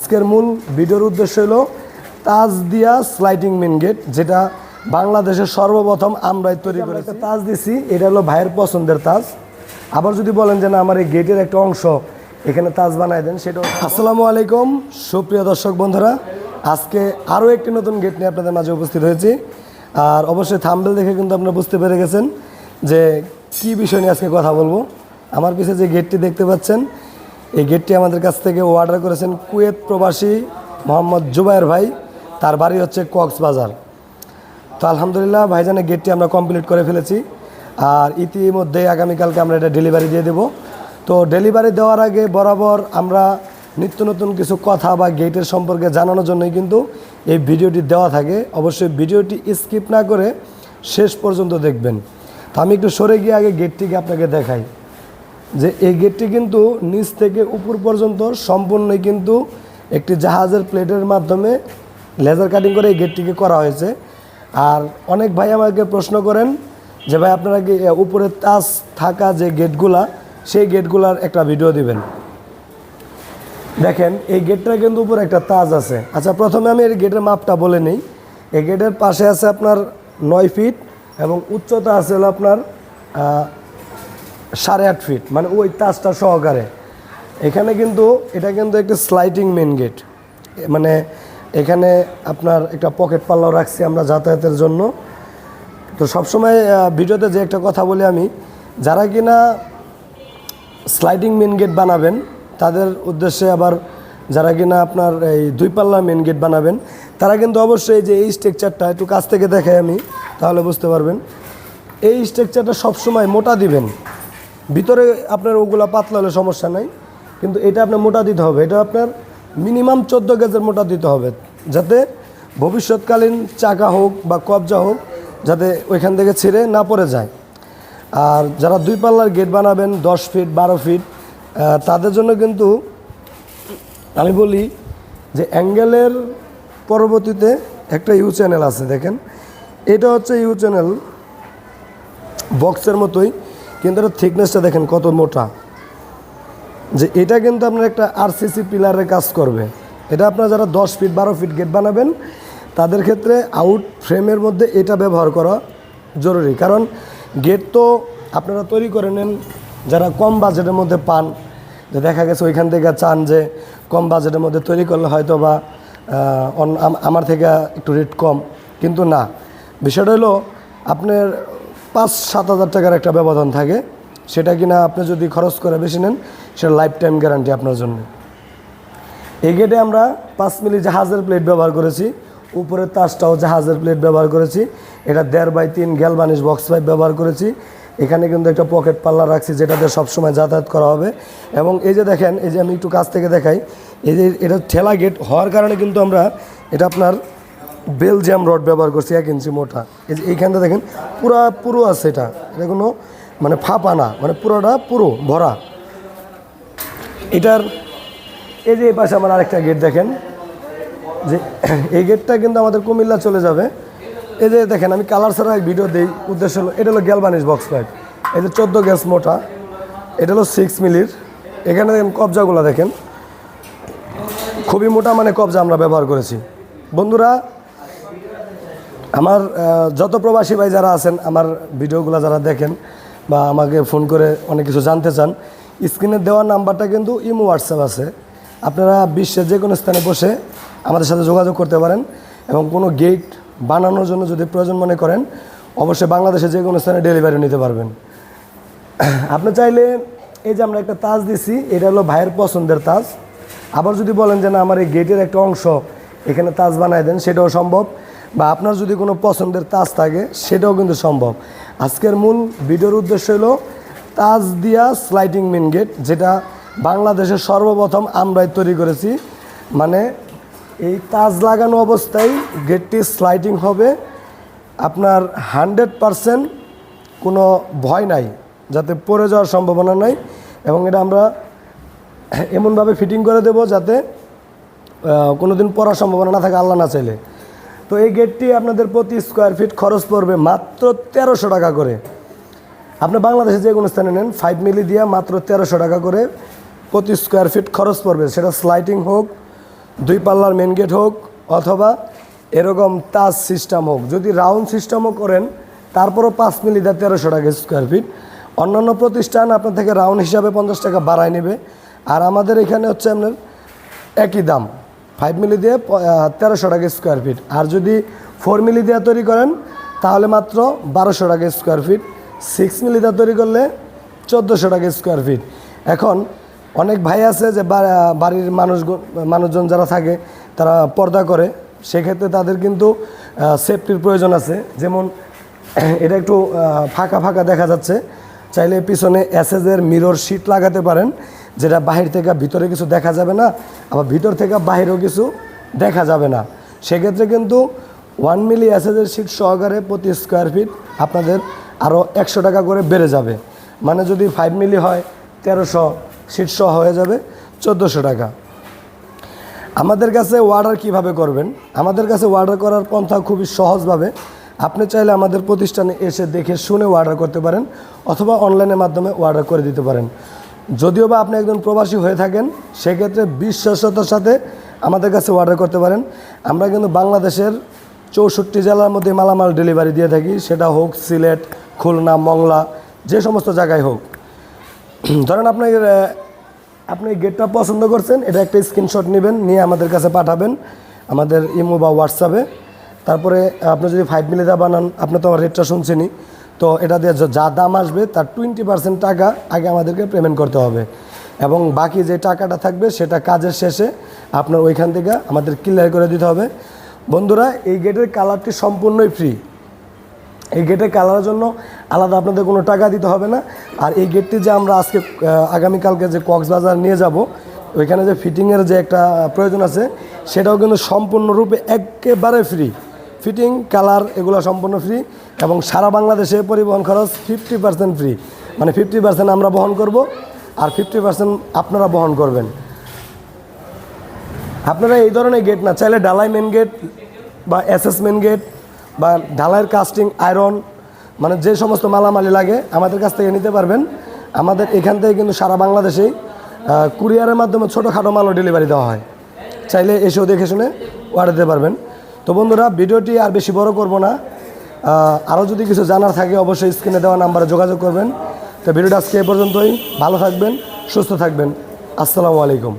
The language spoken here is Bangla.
আজকের মূল ভিডিওর উদ্দেশ্য হলো তাজ দিয়া স্লাইডিং মেন গেট যেটা বাংলাদেশের সর্বপ্রথম আমরাই তৈরি করে তাজ দিছি এটা হলো ভাইয়ের পছন্দের তাজ। আবার যদি বলেন যে না আমার এই গেটের একটা অংশ এখানে তাজ বানাই দেন সেটা আসসালামু আলাইকুম সুপ্রিয় দর্শক বন্ধুরা আজকে আরও একটি নতুন গেট নিয়ে আপনাদের মাঝে উপস্থিত হয়েছি। আর অবশ্যই থাম্বেল দেখে কিন্তু আপনারা বুঝতে পেরে গেছেন যে কি বিষয় নিয়ে আজকে কথা বলব। আমার পিছিয়ে যে গেটটি দেখতে পাচ্ছেন এই গেটটি আমাদের কাছ থেকে অর্ডার করেছেন কুয়েত প্রবাসী মোহাম্মদ জুবায়ের ভাই। তার বাড়ি হচ্ছে কক্সবাজার। তো আলহামদুলিল্লাহ ভাইজানের গেটটি আমরা কমপ্লিট করে ফেলেছি। আর ইতিমধ্যে আগামীকালকে আমরা এটা ডেলিভারি দিয়ে দেব। তো ডেলিভারি দেওয়ার আগে বরাবর আমরা নিত্য নতুন কিছু কথা বা গেটের সম্পর্কে জানানোর জন্যই কিন্তু এই ভিডিওটি দেওয়া থাকে। অবশ্যই ভিডিওটি স্কিপ না করে শেষ পর্যন্ত দেখবেন। তো আমি একটু সরে গিয়ে আগে গেটটিকে আপনাকে দেখাই। যে এই গেটটি কিন্তু নিচ থেকে উপর পর্যন্ত সম্পূর্ণই কিন্তু একটি জাহাজের প্লেটের মাধ্যমে লেজার কাটিং করে এই গেটটিকে করা হয়েছে। আর অনেক ভাই আমাকে প্রশ্ন করেন যে ভাই আপনারা কি উপরে তাজ থাকা যে গেটগুলা, সেই গেটগুলার একটা ভিডিও দিবেন। দেখেন, এই গেটটা কিন্তু উপরে একটা তাজ আছে। আচ্ছা প্রথমে আমি এই গেটের মাপটা বলে নিই। এই গেটের পাশে আছে আপনার নয় ফিট এবং উচ্চতা আছে হলো আপনার সাড়ে আট ফিট মানে ওই তাজটা সহকারে। এখানে কিন্তু, এটা কিন্তু একটা স্লাইডিং মেন গেট মানে এখানে আপনার একটা পকেট পাল্লাও রাখছি আমরা যাতায়াতের জন্য। তো সবসময় ভিডিওতে যে একটা কথা বলি আমি, যারা কিনা স্লাইডিং মেন গেট বানাবেন, তাদের উদ্দেশ্যে আবার যারা কিনা আপনার এই দুই পাল্লা মেন গেট বানাবেন, তারা কিন্তু অবশ্যই যে, এই স্ট্রাকচারটা একটু কাছ থেকে দেখাই আমি, তাহলে বুঝতে পারবেন। এই স্ট্রাকচারটা সবসময় মোটা দিবেন। ভিতরে আপনার ওগুলা পাতলা হলে সমস্যা নাই, কিন্তু এটা আপনার মোটা দিতে হবে। এটা আপনার মিনিমাম চোদ্দ গেজের মোটা দিতে হবে, যাতে ভবিষ্যৎকালীন চাকা হোক বা কবজা হোক, যাতে ওইখান থেকে ছিঁড়ে না পড়ে যায়। আর যারা দুই পাল্লার গেট বানাবেন, দশ ফিট বারো ফিট তাদের জন্য কিন্তু আমি বলি যে অ্যাঙ্গেলের পরবর্তীতে একটা ইউ চ্যানেল আছে, দেখেন। এটা হচ্ছে ইউ চ্যানেল বক্সের মতোই। কিন্তু এটা থিকনেসটা দেখেন কত মোটা। যে এটা কিন্তু আপনার একটা আরসিসি পিলারের কাজ করবে। এটা আপনার যারা দশ ফিট বারো ফিট গেট বানাবেন, তাদের ক্ষেত্রে আউট ফ্রেমের মধ্যে এটা ব্যবহার করা জরুরি। কারণ গেট তো আপনারা তৈরি করে নেন, যারা কম বাজেটের মধ্যে পান, যে দেখা গেছে ওইখান থেকে চান যে কম বাজেটের মধ্যে তৈরি করলে হয়তো বা আমার থেকে একটু রেট কম। কিন্তু না। বিষয়টা হলো, আপনার পাঁচ সাত হাজার টাকার একটা ব্যবধান থাকে। সেটা কিনা আপনি যদি খরচ করে বেশি নেন, সেটা লাইফ টাইম গ্যারান্টি আপনার জন্য। এই গেটে আমরা পাঁচ মিলি জাহাজের প্লেট ব্যবহার করেছি। উপরের তাজটাও জাহাজের প্লেট ব্যবহার করেছি। এটা দেড় বাই তিন গ্যালবানিশ বক্স পাইপ ব্যবহার করেছি। এখানে কিন্তু একটা পকেট পাল্লা রাখছি, যেটাতে সবসময় যাতায়াত করা হবে। এবং এই যে দেখেন, এই যে আমি একটু কাছ থেকে দেখাই, এই যে এটা ঠেলা গেট হওয়ার কারণে কিন্তু আমরা, এটা আপনার বেলজিয়াম রড ব্যবহার করছি এক ইঞ্চি মোটা। এই যে এইখানটা দেখেন, পুরা পুরো আছে এটা। এটা কোনো মানে ফাঁপা না মানে পুরোটা পুরো ভরা। এটার এই যে এই পাশে আমার আরেকটা গেট দেখেন, যে এই গেটটা কিন্তু আমাদের কুমিল্লা চলে যাবে। এই যে দেখেন, আমি কালার ছাড়া ভিডিও দিই, উদ্দেশ্য হলো, এটা হলো গ্যালবানিশ বক্স পাইপ এই যে চোদ্দ গ্যাস মোটা, এটা হলো সিক্স মিলির। এখানে দেখেন কবজাগুলো দেখেন। খুবই মোটা মানে কবজা আমরা ব্যবহার করেছি। বন্ধুরা আমার যত প্রবাসী ভাই যারা আছেন, আমার ভিডিওগুলো যারা দেখেন বা আমাকে ফোন করে অনেক কিছু জানতে চান, স্ক্রিনে দেওয়া নাম্বারটা কিন্তু ইমো, হোয়াটসঅ্যাপ আছে। আপনারা বিশ্বের যে কোনো স্থানে বসে আমাদের সাথে যোগাযোগ করতে পারেন এবং কোনো গেট বানানোর জন্য যদি প্রয়োজন মনে করেন, অবশ্যই বাংলাদেশে যে কোনো স্থানে ডেলিভারি নিতে পারবেন। আপনি চাইলে এই যে আমরা একটা তাজ দিছি, এটা হলো ভাইয়ের পছন্দের তাজ। আবার যদি বলেন যে না, আমার এই গেটের একটা অংশ এখানে তাজ বানায় দেন, সেটাও সম্ভব। বা আপনার যদি কোনো পছন্দের তাজ থাকে, সেটাও কিন্তু সম্ভব। আজকের মূল ভিডিওর উদ্দেশ্য হলো তাজ দিয়া স্লাইডিং মেন গেট যেটা বাংলাদেশের সর্বপ্রথম আমরাই তৈরি করেছি। মানে এই তাজ লাগানো অবস্থায় গেটটি স্লাইডিং হবে। আপনার হান্ড্রেড পারসেন্ট কোনো ভয় নাই, যাতে পড়ে যাওয়ার সম্ভাবনা নাই। এবং এটা আমরা এমনভাবে ফিটিং করে দেব যাতে কোনো দিন পড়ার সম্ভাবনা না থাকে, আল্লাহ না চাইলে। তো এই গেটটি আপনাদের প্রতি স্কোয়ার ফিট খরচ পড়বে মাত্র তেরোশো টাকা করে। আপনি বাংলাদেশে যে কোনো স্থানে নেন ফাইভ মিলি দিয়ে মাত্র তেরোশো টাকা করে প্রতি স্কোয়ার ফিট খরচ পড়বে। সেটা স্লাইটিং হোক, দুই পাল্লার মেন গেট হোক, অথবা এরকম তাজ সিস্টেম হোক। যদি রাউন্ড সিস্টেমও করেন, তারপরও পাঁচ মিলি দেয় তেরোশো টাকা স্কোয়ার ফিট অন্যান্য প্রতিষ্ঠান আপনার থেকে রাউন্ড হিসাবে পঞ্চাশ টাকা বাড়ায় নেবে। আর আমাদের এখানে হচ্ছে আপনার একই দাম। ফাইভ মিলি দিয়ে তেরোশো টাকা স্কোয়ার ফিট আর যদি ফোর মিলি দিয়ে তৈরি করেন, তাহলে মাত্র বারোশো টাকা স্কোয়ার ফিট সিক্স মিলি দিয়ে তৈরি করলে চোদ্দোশো টাকা স্কোয়ার ফিট এখন অনেক ভাই আছে যে বাড়ির মানুষ, মানুষজন যারা থাকে, তারা পর্দা করে। সেক্ষেত্রে তাদের কিন্তু সেফটির প্রয়োজন আছে। যেমন, এটা একটু ফাঁকা ফাঁকা দেখা যাচ্ছে। চাইলে পিছনে এসএসের মিরর শিট লাগাতে পারেন। যেটা বাহির থেকে ভিতরে কিছু দেখা যাবে না, আবার ভিতর থেকে বাহিরেও কিছু দেখা যাবে না। সেক্ষেত্রে কিন্তু ওয়ান মিলি অ্যাসেজের শিট সহকারে প্রতি স্কোয়ার ফিট আপনাদের আরও একশো টাকা করে বেড়ে যাবে। মানে যদি ফাইভ মিলি হয়, তেরোশো শিট সহ হয়ে যাবে, চোদ্দোশো টাকা। আমাদের কাছে অর্ডার কীভাবে করবেন? আমাদের কাছে অর্ডার করার পন্থা খুবই সহজভাবে। আপনি চাইলে আমাদের প্রতিষ্ঠানে এসে দেখে শুনে অর্ডার করতে পারেন, অথবা অনলাইনের মাধ্যমে অর্ডার করে দিতে পারেন। যদিও বা আপনি একজন প্রবাসী হয়ে থাকেন, সেক্ষেত্রে বিশ্বাসতার সাথে আমাদের কাছে অর্ডার করতে পারেন। আমরা কিন্তু বাংলাদেশের চৌষট্টি জেলার মধ্যে মালামাল ডেলিভারি দিয়ে থাকি। সেটা হোক সিলেট, খুলনা, মংলা, যে সমস্ত জায়গায় হোক। ধরেন আপনার আপনি গেটটা পছন্দ করছেন, এটা একটা স্ক্রিনশট নেবেন, নিয়ে আমাদের কাছে পাঠাবেন আমাদের ইমো বা হোয়াটসঅ্যাপে তারপরে আপনি যদি ফাইভ মিলি দা বানান, আপনি তো আমার রেটটা শুনছেনই। তো এটা দিয়ে যা- দাম আসবে, তার টোয়েন্টি পার্সেন্ট টাকা আগে আমাদেরকে পেমেন্ট করতে হবে। এবং বাকি যে টাকাটা থাকবে, সেটা কাজের শেষে আপনার ওইখান থেকে আমাদের ক্লিয়ার করে দিতে হবে। বন্ধুরা, এই গেটের কালারটি সম্পূর্ণই ফ্রি এই গেটের কালারের জন্য আলাদা আপনাদের কোনো টাকা দিতে হবে না। আর এই গেটটি যে আমরা আজকে আগামীকালকে যে কক্সবাজার নিয়ে যাব, ওইখানে যে ফিটিংয়ের যে একটা প্রয়োজন আছে, সেটাও কিন্তু সম্পূর্ণরূপে একেবারে ফ্রি ফিটিং, কালার এগুলো সম্পূর্ণ ফ্রি এবং সারা বাংলাদেশে পরিবহন খরচ ফিফটি পার্সেন্ট ফ্রি মানে ফিফটি পার্সেন্ট আমরা বহন করব আর ফিফটি পার্সেন্ট আপনারা বহন করবেন। আপনারা এই ধরনের গেট না, চাইলে ডালাই মেন গেট বা মেন গেট বা ঢালাইয়ের কাস্টিং আয়রন মানে যে সমস্ত মালামালি লাগে আমাদের কাছ থেকে নিতে পারবেন। আমাদের এখান থেকে কিন্তু সারা বাংলাদেশেই কুরিয়ারের মাধ্যমে ছোটোখাটো মালও ডেলিভারি দেওয়া হয়। চাইলে এসেও দেখে শুনে অর্ডার দিতে পারবেন। তো বন্ধুরা, ভিডিওটি আর বেশি বড় করব না। আরও যদি কিছু জানার থাকে, অবশ্যই স্ক্রিনে দেওয়া নাম্বারে যোগাযোগ করবেন। তো ভিডিওটা আজকে এ পর্যন্তই। ভালো থাকবেন, সুস্থ থাকবেন। আসসালামু আলাইকুম।